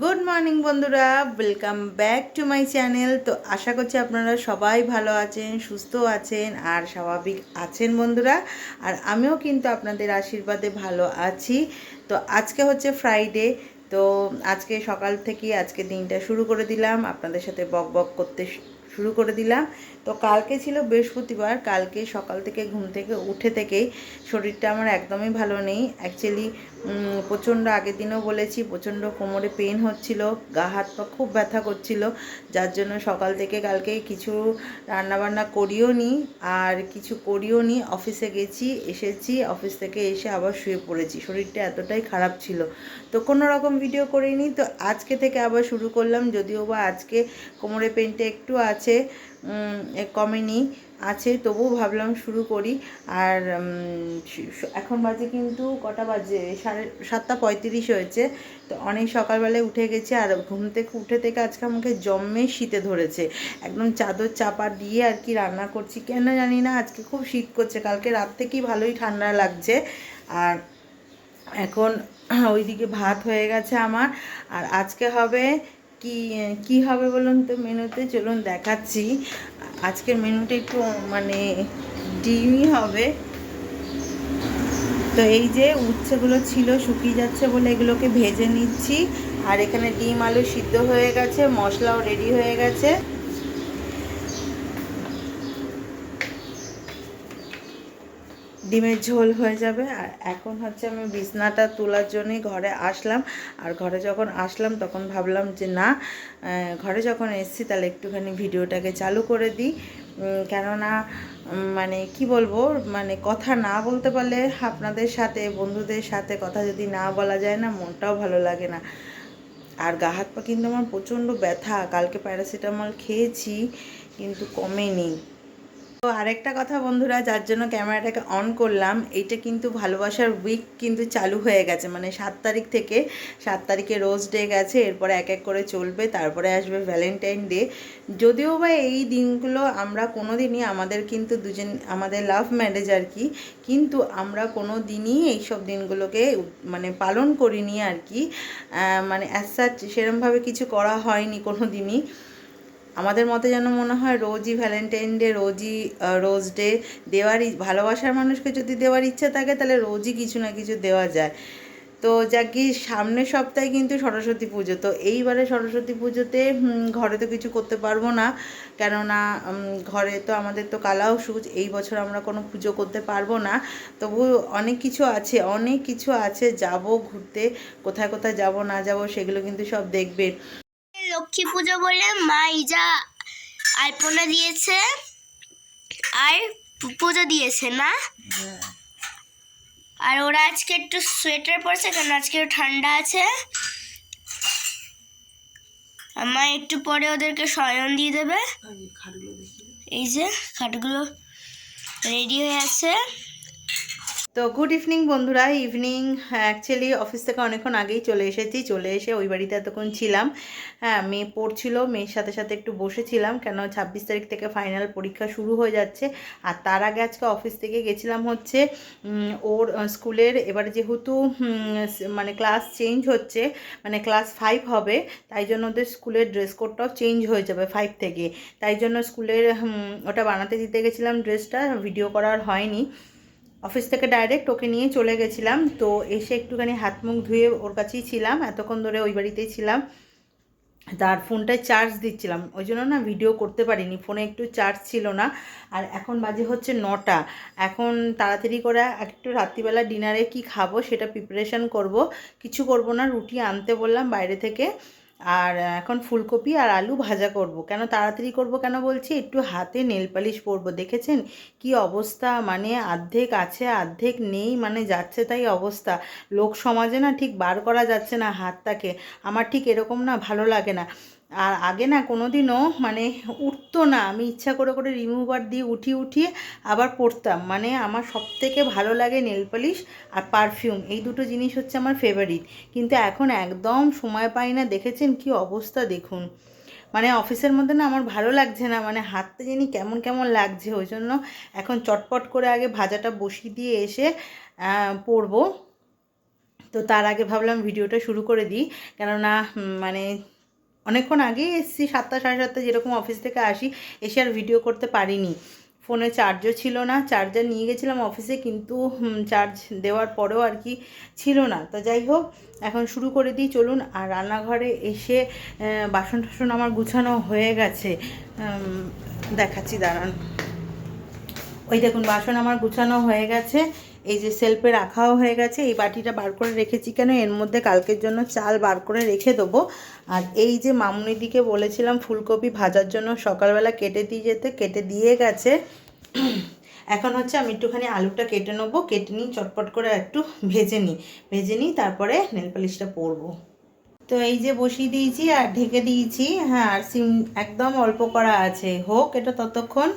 Good morning বন্ধুরা। Welcome back to my channel তো আশা করছি আপনারা সবাই ভালো আছেন সুস্থ আছেন আর স্বাভাবিক আছেন বন্ধুরা। আর আমিও কিন্তু আপনাদের আশীর্বাদে ভালো আছি। তো আজকে হচ্ছে ফ্রাইডে তো আজকে সকাল থেকে আজকে দিনটা শুরু করে দিলাম। আপনাদের সাথে বক বক করতে শুরু করে দিলাম। তো কালকে ছিল বৃহস্পতিবার, কালকে সকাল থেকে ঘুম থেকে উঠে থেকেই শরীরটা আমার একদমই ভালো নেই। অ্যাকচুয়ালি প্রচণ্ড আগের দিনও বলেছি, প্রচণ্ড কোমরে পেন হচ্ছিল, গা, হাত, পা খুব ব্যথা করছিল। যার জন্য সকাল থেকে কালকে কিছু রান্নাবান্না করিও নি, আর কিছু করিও নি। অফিসে গেছি, এসেছি, অফিস থেকে এসে আবার শুয়ে পড়েছি। শরীরটা এতটাই খারাপ ছিল। তো কোনো রকম ভিডিও করিনি। তো আজকে থেকে আবার শুরু করলাম, যদিও বা আজকে কোমরে পেনটা একটু আছে এ কমেনি, আছে, তবুও ভাবলাম শুরু করি। আর এখন বাজে কিন্তু কটা বাজে? সাড়ে সাতটা পঁয়ত্রিশ হয়েছে। তো অনেক সকালবেলায় উঠে গেছে আর ঘুম থেকে, উঠে থেকে আজকে আমাকে জমে শীতে ধরেছে। একদম চাদর চাপা দিয়ে আর কি রান্না করছি। কেন জানি না, আজকে খুব শীত করছে। কালকে রাত থেকেই ভালোই ঠান্ডা লাগছে। আর এখন ওইদিকে ভাত হয়ে গেছে আমার। আর আজকে হবে কি কি হবে বলুন তো মেনুতে? চলুন দেখাচ্ছি। আজকের মেনুটা একটু মানে ডিমই হবে। তো এই যে উচ্ছেগুলো ছিল, শুকিয়ে যাচ্ছে বলে এগুলোকে ভেজে নিচ্ছি। আর এখানে ডিম আলু সিদ্ধ হয়ে গেছে, মশলাও রেডি হয়ে গেছে। ডিমের ঝোল হয়ে যাবে। আর এখন হচ্ছে আমি বিছনাটা তোলার জন্যই ঘরে আসলাম। আর ঘরে যখন আসলাম তখন ভাবলাম যে না ঘরে যখন এসেছি তাহলে একটুখানি ভিডিওটাকে চালু করে দিই। কেননা মানে কি বলব মানে কথা না বলতে পারলে আপনাদের সাথে, বন্ধুদের সাথে কথা যদি না বলা যায় না, মনটাও ভালো লাগে না। আর গা হাত পা কিন্তু আমার প্রচণ্ড ব্যথা। কালকে প্যারাসিটামল খেয়েছি, কিন্তু কমেনি। তো আরেকটা কথা বন্ধুরা, যার জন্য ক্যামেরাটাকে অন করলাম, এইটা কিন্তু ভালোবাসার উইক কিন্তু চালু হয়ে গেছে। মানে সাত তারিখ থেকে, সাত তারিখে রোজ ডে গেছে, এরপরে এক এক করে চলবে, তারপরে আসবে ভ্যালেন্টাইন ডে যদিও বা এই দিনগুলো আমরা কোনো দিনই আমাদের কিন্তু দুজন, আমাদের লাভ ম্যারেজ আর কি, কিন্তু আমরা কোনো দিনই এইসব দিনগুলোকে মানে পালন করিনি আর কি। মানে অ্যাজ সাচ সেরমভাবে কিছু করা হয়নি কোনো দিনই আমাদের মতে যেন মনে হয় রোজই ভ্যালেন্টাইন ডে রোজই রোজ ডে দেওয়ার ভালোবাসার মানুষকে যদি দেওয়ার ইচ্ছা থাকে তাহলে রোজই কিছু না কিছু দেওয়া যায়। তো যাকে সামনের সপ্তাহে কিন্তু সরস্বতী পুজো। তো এইবারে সরস্বতী পুজোতে ঘরে তো কিছু করতে পারব না। কেননা ঘরে তো আমাদের তো কালাও সুজ এই বছর আমরা কোনো পুজো করতে পারব না। তবু অনেক কিছু আছে, অনেক কিছু আছে। যাব ঘুরতে, কোথায় কোথায় যাব না যাব সেগুলো কিন্তু সব দেখবেন লক্ষ্মী পুজো বলে মা ইজা আলপনা দিয়েছে আর পুজো দিয়েছে না? আর ওরা আজকে একটু সোয়েটার পরেছে কারণ আজকে ঠান্ডা আছে? আমার একটু পরে ওদেরকে শয়ন দিয়ে দেবে। এই যে খাটগুলো রেডি হয়ে আছে। তো গুড ইভিনিং বন্ধুরা ইভিনিং অ্যাকচুয়ালি অফিস থেকে অনেকক্ষণ আগেই চলে এসেছি, চলে এসে ওই বাড়িতে এতক্ষণ ছিলাম। হ্যাঁ মেয়ে পড়ছিল, মেয়ের সাথে সাথে একটু বসেছিলাম, কেন ছাব্বিশ তারিখ থেকে ফাইনাল পরীক্ষা শুরু হয়ে যাচ্ছে। আর তার আগে আজকে অফিস থেকে গেছিলাম হচ্ছে ওর স্কুলের এবারে যেহেতু মানে ক্লাস চেঞ্জ হচ্ছে মানে ক্লাস ফাইভ হবে, তাই জন্য ওদের স্কুলের ড্রেস কোডটাও চেঞ্জ হয়ে যাবে ফাইভ থেকে। তাই জন্য স্কুলের ওটা বানাতে দিতে গেছিলাম ড্রেসটা ভিডিও করার হয়নি। অফিস থেকে ডাইরেক্ট ওকে নিয়ে চলে গেছিলাম। তো এসে একটুখানি হাত মুখ ধুয়ে ওর কাছেই ছিলাম। এতক্ষণ ধরে ওই বাড়িতেই ছিলাম। তার ফোনটায় চার্জ দিচ্ছিলাম। ওই জন্য না ভিডিও করতে পারিনি। ফোনে একটু চার্জ ছিল না। আর এখন বাজে হচ্ছে নটা। এখন তাড়াতাড়ি করে একটু রাত্রিবেলা ডিনারে কি খাব সেটা প্রিপারেশন করব। কিছু করব না। রুটি আনতে বললাম বাইরে থেকে। আর এখন ফুলকপি আর আলু ভাজা করব। কেন তাড়াতাড়ি করব কেন বলছি? একটু হাতে নেল পালিশ পরবো দেখেছেন কি অবস্থা? মানে অর্ধেক আছে, অর্ধেক নেই মানে যাচ্ছে তাই অবস্থা। লোক সমাজে না ঠিক বার করা যাচ্ছে না হাতটাকে। আমার ঠিক এরকম না, ভালো লাগে না। আর আগে না কোনো দিনও মানে উঠতো না। আমি ইচ্ছা করে করে রিমুভার দিয়ে উঠিয়ে উঠিয়ে আবার পরতাম। মানে আমার সব থেকে ভালো লাগে নেল পালিশ আর পারফিউম এই দুটো জিনিস হচ্ছে আমার ফেভারিট কিন্তু এখন একদম সময় পাই না। দেখেছেন কি অবস্থা দেখুন। মানে অফিসের মধ্যে না আমার ভালো লাগছে না। মানে হাতটা জানি কেমন কেমন লাগছে। ওই জন্য এখন চটপট করে আগে ভাজাটা বসিয়ে দিয়ে এসে পরবো। তো তার আগে ভাবলাম ভিডিওটা শুরু করে দিই। কেননা মানে অনেকক্ষণ আগেই এসেছি, সাতটা, সাড়ে সাতটা যেরকম অফিস থেকে আসি, এসে আর ভিডিও করতে পারিনি। ফোনে চার্জও ছিল না চার্জার নিয়ে গেছিলাম অফিসে কিন্তু চার্জ দেওয়ার পরেও আর কি ছিল না। তো যাই হোক, এখন শুরু করে দিই, চলুন। আর রান্নাঘরে এসে বাসন টাসন আমার গুছানো হয়ে গেছে। দেখাচ্ছি, দাঁড়ান। ওই দেখুন, বাসন আমার গুছানো হয়ে গেছে। এই যে সেলফে রাখাও হয়ে গেছে, এই বাটিটা বার করে রেখেছি কেন? এর মধ্যে কালকের জন্য চাল বার করে রেখে দেবো। আর এই যে মামুনিদিকে বলেছিলাম ফুলকপি ভাজার জন্য সকালবেলা কেটে দিয়ে যেতে, কেটে দিয়ে গেছে। এখন হচ্ছে আমি একটুখানি আলুটা কেটে নেব, কেটে নিই চটপট করে একটু ভেজে নিই। ভেজে নিই তারপরে নেল পালিশটা পরবো। তো এই যে বসিয়ে দিয়েছি আর ঢেকে দিয়েছি। হ্যাঁ আর সিম একদম অল্প করা আছে। হোক, এটা ততক্ষণ।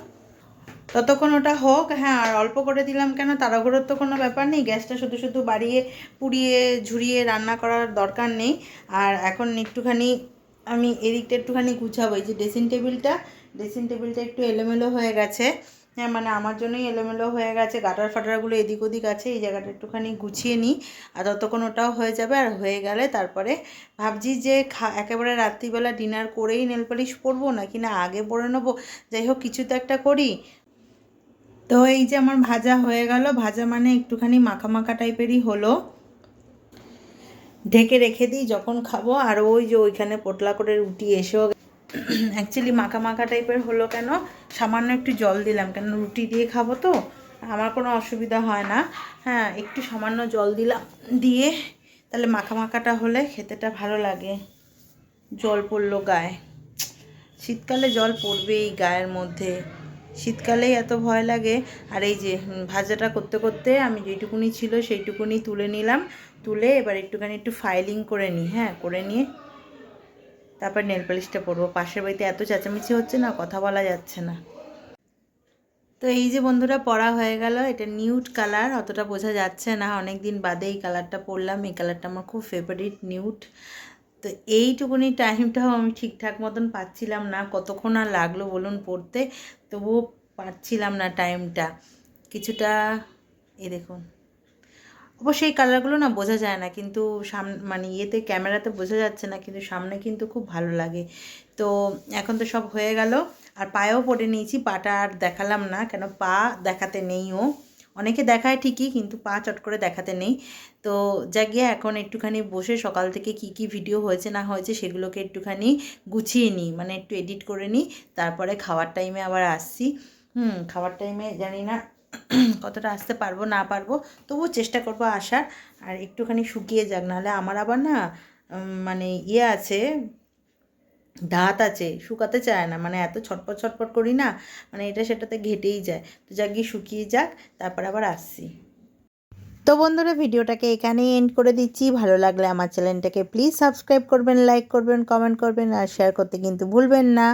ততক্ষণ ওটা হোক হ্যাঁ আর অল্প করে দিলাম কেন? তাড়াহুড়োর তো কোনো ব্যাপার নেই, গ্যাসটা শুধু শুধু বাড়িয়ে, পুড়িয়ে ঝুরিয়ে রান্না করার দরকার নেই। আর এখন একটুখানি আমি এদিকটা একটুখানি গুছাবো, এই যে ড্রেসিং টেবিলটা ড্রেসিং টেবিলটা একটু এলোমেলো হয়ে গেছে। হ্যাঁ মানে আমার জন্যই এলোমেলো হয়ে গেছে, গাটার ফাটারগুলো এদিক ওদিক আছে, এই জায়গাটা একটুখানি গুছিয়ে নিই। আর ততক্ষণ ওটাও হয়ে যাবে, আর হয়ে গেলে তারপরে ভাবছি যে খা, একেবারে রাত্রিবেলা ডিনার করেই নেল পালিশ পরবো নাকি না আগে পরে নেব? যাই হোক, কিছু তো একটা করি। তো এই যে আমার ভাজা হয়ে গেল, ভাজা মানে একটুখানি মাখা মাখা টাইপেরই হলো। ঢেকে রেখে দিই যখন খাব, আর ওই যে ওইখানে পোটলা করে রুটি এসেও অ্যাকচুয়ালি মাখা মাখা টাইপের হলো কেন? সামান্য একটু জল দিলাম, কেন রুটি দিয়ে খাব তো, আমার কোনো অসুবিধা হয় না। হ্যাঁ একটু সামান্য জল দিলাম, দিয়ে তাহলে মাখা মাখাটা হলে খেতেটা ভালো লাগে। জল পড়ল গায়ে। শীতকালে জল পড়বেই গায়ের মধ্যে। শীতকালেই এত ভয় লাগে। আর এই যে ভাজাটা করতে করতে আমি যেইটুকুনি ছিল সেইটুকুনি তুলে নিলাম। তুলে এবার একটুখানি একটু ফাইলিং করে নিই হ্যাঁ করে নিয়ে তারপর নেল পালিশটা পরবো। পাশের বাড়িতে এত চেঁচামেচি হচ্ছে না, কথা বলা যাচ্ছে না। তো এই যে বন্ধুরা, পড়া হয়ে গেল। এটা নিউট কালার অতটা বোঝা যাচ্ছে না। অনেক দিন বাদে এই কালারটা পরলাম। এই কালারটা আমার খুব ফেভারিট নিউট তো এইটুকুনি টাইমটাও আমি ঠিকঠাক মতন পাচ্ছিলাম না। কতক্ষণ আর লাগল বলুন পড়তে? তবুও পাচ্ছিলাম না টাইমটা কিছুটা এ দেখুন। অবশ্য এই কালারগুলো না বোঝা যায় না, কিন্তু সাম মানে ইয়েতে ক্যামেরাতে বোঝা যাচ্ছে না, কিন্তু সামনে কিন্তু খুব ভালো লাগে। তো এখন তো সব হয়ে গেল। আর পায়েও পরে নিয়েছি, পাটা আর দেখালাম না, কেন পা দেখাতে নেইও অনেকে দেখায় ঠিকই, কিন্তু পা চট করে দেখাতে নেই। তো যা গিয়ে এখন একটুখানি বসে সকাল থেকে কি কি ভিডিও হয়েছে না হয়েছে সেগুলোকে একটুখানি গুছিয়ে নিই মানে একটু এডিট করে নিই, তারপরে খাওয়ার টাইমে আবার আসছি। হুম, খাওয়ার টাইমে জানি না কতটা আসতে পারব, না পারব, তবুও চেষ্টা করব আসার। আর একটুখানি শুকিয়ে যাক, নাহলে আমার আবার না মানে ইয়ে আছে দাঁত আছে, শুকাতে চায় না মানে এত ছটপট ছটপট করি না মানে এটা সেটাতে ঘেটেই যায়। তো যাক, গিয়ে শুকিয়ে যাক, তারপর আবার আসছি। তো বন্ধুরা, ভিডিওটাকে এখানেই এন্ড করে দিচ্ছি। ভালো লাগলে আমার চ্যানেলটাকে প্লিজ সাবস্ক্রাইব করবেন লাইক করবেন কমেন্ট করবেন, আর শেয়ার করতে কিন্তু ভুলবেন না।